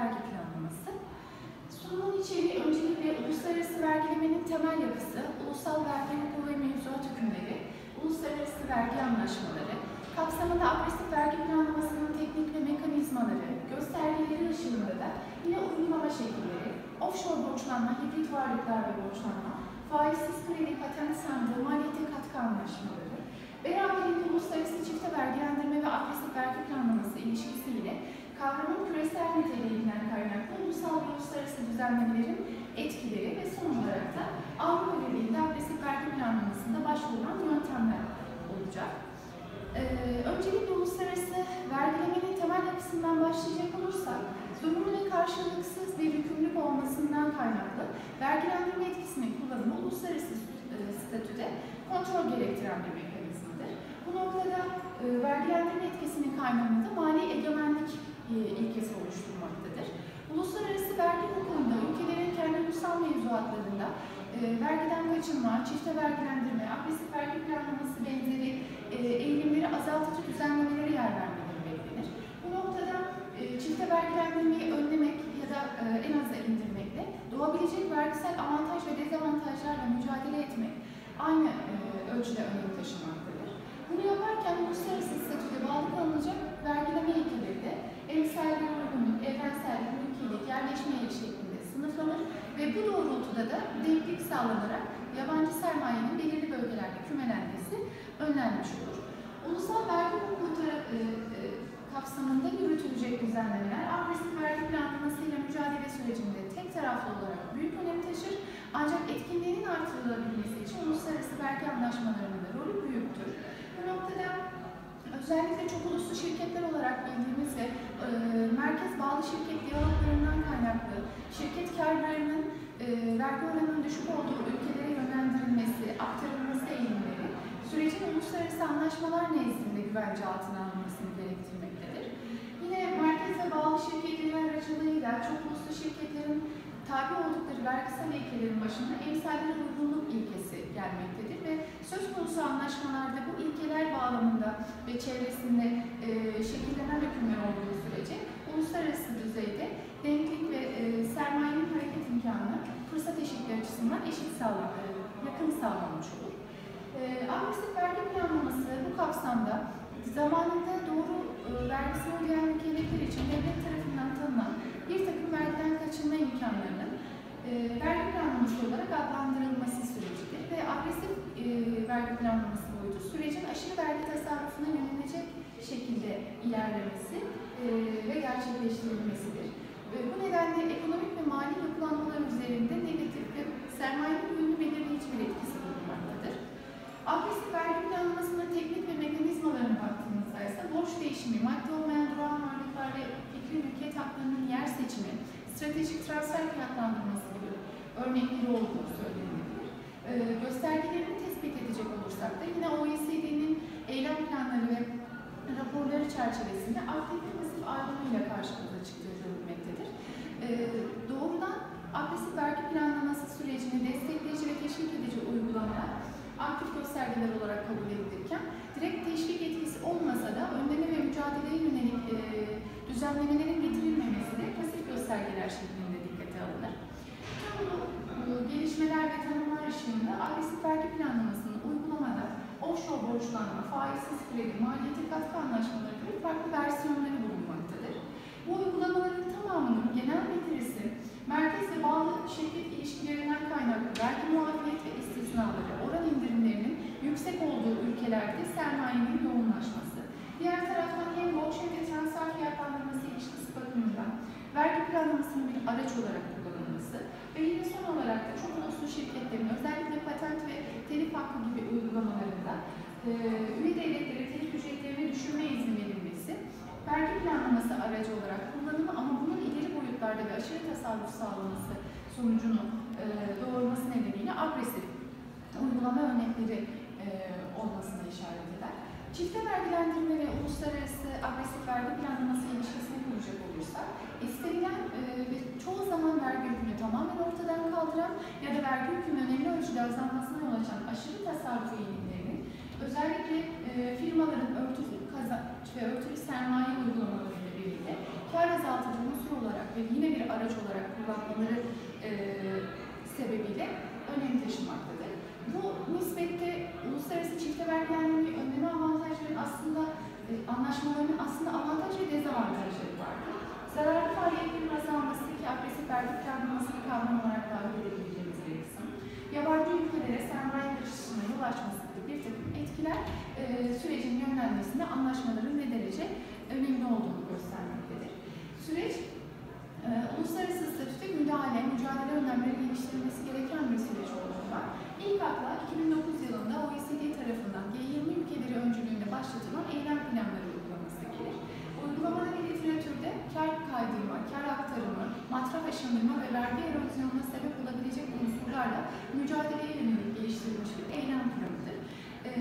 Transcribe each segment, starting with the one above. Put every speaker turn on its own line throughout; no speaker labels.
vergi planlaması. Sunumun içeriği öncelikle uluslararası vergilemenin temel yapısı, ulusal vergi hukuku ve mevzuat hükümleri, uluslararası vergi anlaşmaları, kapsamında agresif vergi planlamasının teknik ve mekanizmaları, göstergeleri ışığında da yine uygulama şekilleri, offshore borçlanma, hibrit varlıklar ve borçlanma, faizsiz kredi, patent sandığı, maliyete katkı anlaşmaları, beraberinde uluslararası çifte vergilendirme ve agresif vergi planlaması ilişkisiyle kavramın küresel niteliğinden kaynaklı ulusal ve uluslararası düzenlemelerin etkileri ve son olarak da Avrupa Birliği'nde agresif vergi planlamasında başvurulan yöntemler olacak. Ee, öncelikle uluslararası vergilemenin temel yapısından başlayacak olursak, zorunlu ve karşılıksız bir yükümlülük olmasından kaynaklı vergilendirme etkisinin kullanımı uluslararası e, statüde kontrol gerektiren bir mekanizmadır. Bu noktada e, vergilendirme etkisinin kaynağında mali egemenlik ilkesi oluşturmaktadır. Uluslararası vergi hukukunda ülkelerin kendi ulusal mevzuatlarında e, vergiden kaçınma, çifte vergilendirme, agresif vergi planlaması benzeri e, eğilimleri azaltıcı düzenlemelere yer vermeleri beklenir. Bu noktada e, çifte vergilendirmeyi önlemek ya da e, en aza indirmekle doğabilecek vergisel avantaj ve dezavantajlarla mücadele etmek aynı e, ölçüde önem taşımaktadır. Bunu yaparken uluslararası statüde bağlı kalınacak vergileme ilkeleri de emsal bir uygunluk, evrensel bir ülkelik, yerleşme yeri şeklinde sınıflanır ve bu doğrultuda da denklik sağlanarak yabancı sermayenin belirli bölgelerde kümelenmesi önlenmiş olur. Ulusal vergi hukuku e, e, kapsamında yürütülecek düzenlemeler agresif vergi planlamasıyla mücadele sürecinde tek taraflı olarak büyük önem taşır ancak etkinliğinin artırılabilmesi için uluslararası vergi anlaşmalarının da rolü büyüktür. Bu noktada özellikle çok uluslu şirketler olarak bildiğimiz ve e, merkez bağlı şirket diyaloglarından kaynaklı şirket karlarının e, vergi oranının düşük olduğu ülkelere yönlendirilmesi, aktarılması eğilimleri sürecin uluslararası anlaşmalar nezdinde güvence altına alınmasını gerektirmektedir. Yine merkez ve bağlı şirketlerin aracılığıyla çok uluslu şirketlerin tabi oldukları vergisel ilkelerin başında emsal bir uygunluk ilkesi gelmektedir ve söz konusu anlaşmalarda bu ilkeler bağlamında ve çevresinde e, şekillenen hükümler olduğu sürece uluslararası düzeyde denklik ve e, sermayenin hareket imkanı fırsat eşitliği açısından eşit sağlan, e, yakın sağlanmış olur. E, agresif vergi planlaması bu kapsamda zamanında doğru e, vergisini ödeyen mükellefler için devlet tarafından tanınan bir takım vergiden kaçınma imkanlarının e, vergi planlaması olarak adlandırılması sürecidir ve agresif e, vergi planlaması boyutu sürecin aşırı vergi tasarrufuna yönelecek şekilde ilerlemesi ve gerçekleştirilmesidir. Bu nedenle ekonomik ve mali yapılanmalar üzerinde negatif ve sermayenin yönünü belirleyici bir etkisi. Agresif vergi planlamasının teknik ve mekanizmalarına baktığımızda ise borç değişimi, madde olmayan durağan varlıklar ve fikri mülkiyet haklarının yer seçimi, stratejik transfer fiyatlandırması gibi örnekleri olduğu söylenebilir. Ee, göstergelerini tespit edecek olursak da yine OECD'nin eylem planları ve raporları çerçevesinde aktif ve pasif ayrımıyla karşımıza çıktığı görülmektedir. Ee, doğrudan agresif vergi planlaması sürecini göstergeler olarak kabul edilirken direkt teşvik etkisi olmasa da önleme ve mücadeleye yönelik e, düzenlemelerin getirilmemesi de pasif göstergeler şeklinde dikkate alınır. Tüm bu e, gelişmeler ve tanımlar ışığında agresif vergi planlamasının uygulamada offshore borçlanma, faizsiz kredi, maliyeti katkı anlaşmaları gibi farklı versiyonları bulunmaktadır. Bu uygulamaların tamamının genel getirisi merkez ve bağlı şirket ilişkilerinden kaynaklı vergi muafiyet ve istisnaları, oran indirimlerinin yüksek olduğu ülkelerde sermayenin yoğunlaşması, diğer taraftan hem borç hem de transfer fiyatlandırması ilişkisi bakımından vergi planlamasının bir araç olarak kullanılması ve yine son olarak da çok uluslu şirketlerin özellikle patent ve telif hakkı gibi uygulamalarında e, üye devletlere telif ücretlerini düşürme izni verilmesi, vergi planlaması aracı olarak kullanımı ama bunun ileri boyutlarda ve aşırı tasarruf sağlaması sonucunu e, doğurması nedeniyle agresif uygulama örnekleri e, olmasına işaret eder. Çifte vergilendirme ve uluslararası agresif vergi planlaması ilişkisini kuracak olursak, istenilen e, ve çoğu zaman vergi yükünü tamamen ortadan kaldıran ya da vergi yükünün önemli ölçüde azalmasına yol açan aşırı tasarruf eğilimlerinin özellikle e, firmaların örtülü kazanç ve örtülü sermaye uygulamalarıyla birlikte kar azaltıcı unsur olarak ve yine bir araç olarak kullanmaları e, sebebiyle önem taşımaktadır. Bu nispette uluslararası çifte vergilendirmeyi önleme avantajların aslında e, anlaşmaların aslında avantaj ve dezavantajları vardır. Zararlı faaliyetlerin azalması ki agresif vergi planlaması bir kavram olarak dahil edebileceğimiz bir kısım. Yabancı ülkelere sermaye kaçışına yol açması gibi bir takım etkiler e, sürecin yönlenmesinde anlaşmaların ne derece önemli olduğunu göstermektedir. Süreç e, uluslararası statüde müdahale, mücadele önlemleri geliştirilmesi gereken bir süreç olduğundan ilk akla 2009 yılında OECD tarafından G20 ülkeleri öncülüğünde başlatılan eylem planları uygulaması gelir. Uygulamada ve literatürde kar kaydırma, kar aktarımı, matrah aşındırma ve vergi erozyonuna sebep olabilecek unsurlarla mücadeleye yönelik geliştirilmiş bir eylem planıdır. E,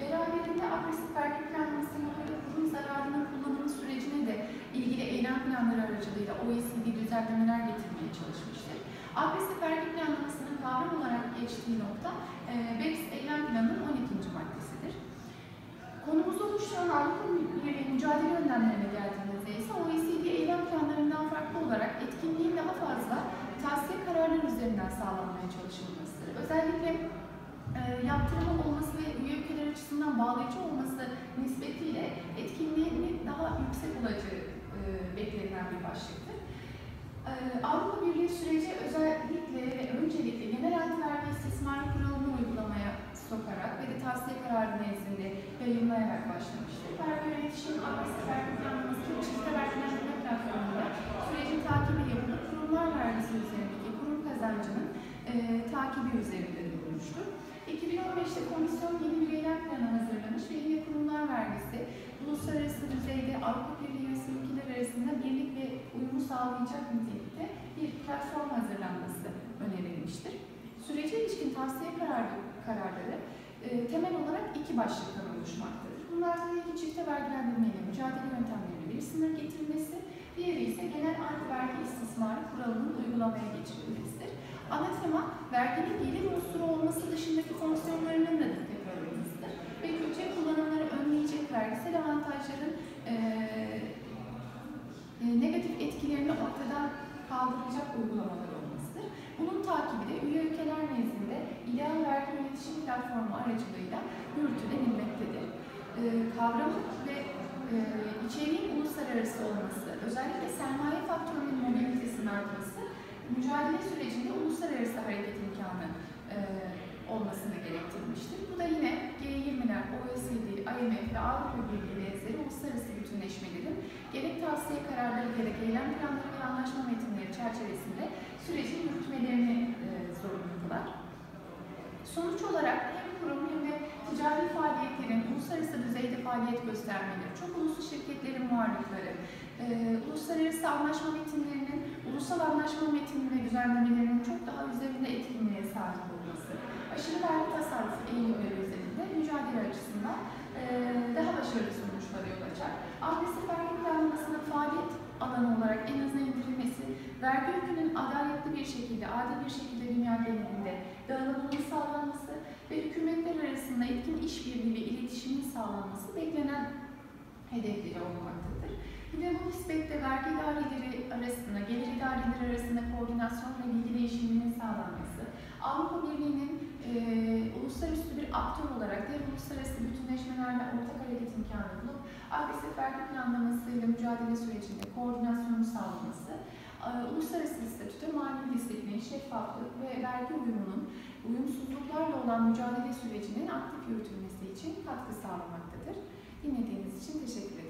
beraberinde agresif vergi planlamasının kurum zararının kullanımı sürecine de ilgili eylem planları aracılığıyla OECD düzenlemeler getirmeye çalışmıştır. Agresif vergi planlamasının kavram olarak geçtiği nokta e, BEPS eylem planının 12. maddesidir. Konumuzda oluşturan Avrupa Birliği mücadele önlemlerine geldiğimizde ise OECD eylem planlarından farklı olarak etkinliğin daha fazla tavsiye kararları üzerinden sağlanmaya çalışılmasıdır. Özellikle e, yaptırımın olması ve üye açısından bağlayıcı olması nispetiyle etkinliğinin daha yüksek olacağı e, beklenilen bir başlıktır. E, Avrupa Birliği süreci özellikle ve öncelikle genel antivergi istismar kuralını uygulamaya sokarak ve de tavsiye kararı nezdinde yayınlayarak başlamıştır. Vergi yönetişim, agresif vergi planlaması ve çifte vergilendirme platformunda sürecin takibi yapılıp kurumlar vergisi üzerindeki kurum kazancının e, takibi üzerinde durulmuştur. 2015'te komisyon yeni bir eylem planı hazırlamış ve yine kurumlar vergisi uluslararası düzeyde Avrupa Birliği üyesi ülkeler arasında birlik ve sağlayacak nitelikte bir platform hazırlanması önerilmiştir. Sürece ilişkin tavsiye kararı, kararları e, temel olarak iki başlıktan oluşmaktadır. Bunlardan ilki çifte vergilendirme ile mücadele yöntemlerine bir sınır getirilmesi, diğeri ise genel anti vergi istismarı kuralının uygulamaya geçirilmesidir. Ana tema, verginin gelir unsuru olması dışındaki fonksiyonlarının da dikkat alınmasıdır ve kötü kullanımları önleyecek vergisel avantajların e, e, negatif etkilerini kaldıracak uygulamalar olmasıdır. Bunun takibi de üye ülkeler nezdinde ideal vergi iletişim platformu aracılığıyla yürütülebilmektedir. E, kavramın ve e, içeriğin uluslararası olması, özellikle sermaye faktörünün mobilitesinin artması, mücadele sürecinde uluslararası hareket imkanı e, olmasını gerektirmiştir. Bu da yine G20'ler, OECD, IMF ve Avrupa Birliği benzeri uluslararası bütünleşmelerin gerek tavsiye kararları gerek eylem planları ve anlaşma metinleri çerçevesinde sürecin yürütmelerini e, zorunlu kılar. Sonuç olarak hem kurum hem de ticari faaliyetlerin uluslararası düzeyde faaliyet göstermeleri, çok uluslu şirketlerin varlıkları, e, uluslararası anlaşma metinlerinin, ulusal anlaşma metni ve düzenlemelerinin çok daha üzerinde etkinliğe sahip olması, aşırı vergi tasarrufu eğilimleri üzerinde mücadele açısından e, daha başarılı sonuçlara yol açar. Agresif vergi planlamasının faaliyet alanı olarak en azına indirilmesi, vergi yükünün adaletli bir şekilde, adil bir şekilde dünya genelinde dağılımının sağlanması ve hükümetler arasında etkin işbirliği ve iletişimin sağlanması beklenen hedefleri olmaktadır. De bu nispette vergi idareleri arasında, gelir idareleri arasında koordinasyon ve bilgi değişiminin sağlanması, Avrupa Birliği'nin e, uluslararası bir aktör olarak diğer uluslararası bütünleşmelerle ortak hareket imkanı bulup agresif vergi planlamasıyla mücadele sürecinde koordinasyonu sağlaması, e, uluslararası statüde mali disiplin, şeffaflık ve vergi uyumunun uyumsuzluklarla olan mücadele sürecinin aktif yürütülmesi için katkı sağlamaktadır. Dinlediğiniz için teşekkür ederim.